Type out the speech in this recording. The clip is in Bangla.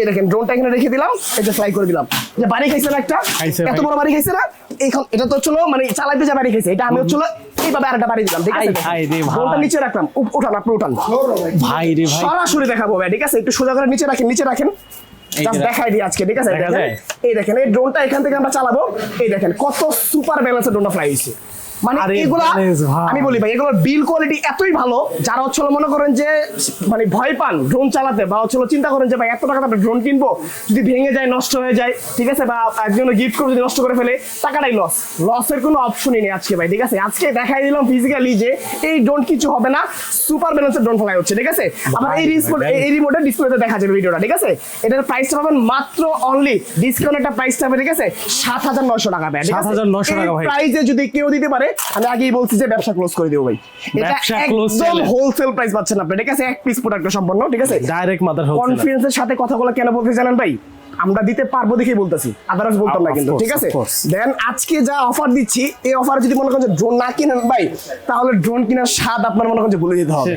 এই দেখেন ড্রোনটা এখানে রেখে দিলাম যে ফ্লাই করে দিলাম। যে বাড়ি খাইছে না একটা এত বড় বাড়ি খাইছে না এইখান এটা তো হচ্ছিল মানে চালাইতে যা বাড়ি খাইছে এটা আমি হচ্ছিল এইভাবে আরেকটা বাড়ি দিলাম ঠিক আছে? আই হাই রে ভাই। ড্রোনটা নিচে রাখলাম উঠান আপনি উঠান। ভাই রে ভাই। সরাসরি দেখাবো ভাই ঠিক আছে? একটু সোজা করে নিচে রাখেন নিচে রাখেন। দেখাই দিই আজকে ঠিক আছে? এই দেখেন এই ড্রোনটা এখান থেকে আমরা চালাবো। এই দেখেন কত সুপার ব্যালেন্সের ড্রোনটা ফ্লাই হয়েছে। মানে এগুলা আমি বলি ভাই এগুলোর বিল কোয়ালিটি এতই ভালো যারা হচ্ছে মনে করেন যে মানে ভয় পান ড্রোন চালাতে বা হচ্ছে চিন্তা করেন যে ভাই এত টাকা একটা ড্রোন কিনবো যদি ভেঙে যায় নষ্ট হয়ে যায় ঠিক আছে? বা একজন গিফট করে যদি নষ্ট করে ফেলে টাকাটাই লস লসের কোনো অপশনই নেই আজকে ভাই ঠিক আছে? আজকে দেখাই দিলাম ফিজিক্যালি যে এই ড্রোন কিছু হবে না সুপার ব্যালেন্সের ড্রোন ফ্লাই হচ্ছে ঠিক আছে? আবার এই রিমোট এই রিমোটের ডিসপ্লেতে দেখা যাবে ভিডিওটা ঠিক আছে? এটার প্রাইসটা পাবেন মাত্র অনলি ডিসকাউন্ট একটা প্রাইস পাবে ঠিক আছে? সাত হাজার নয়শো টাকা ভাই ঠিক আছে? 7,900 টাকা ভাই। প্রাইসে যদি কেউ দিতে পারে আমি আগেই বলছি যে ব্যবসা ক্লোজ করে দেবো ভাই। এটা একদম হোলসেল প্রাইস পাচ্ছেন আপনি ঠিক আছে? এক পিস প্রোডাক্ট সম্পন্ন ঠিক আছে? ডাইরেক্ট মাদার হোলসেল কনফিডেন্সের সাথে কথাগুলো কেন বলতে জানেন ভাই? আমরা দিতে পারব দেখেই বলতেছি আদারস বলতাম না কিন্তু ঠিক আছে? দেন আজকে যা অফার দিচ্ছি এই অফার যদি মনে করেন যে ড্রোন না কিনেন ভাই তাহলে ড্রোন কেনার স্বাদ আপনার মনে করেন ভুলে যেতে হবে।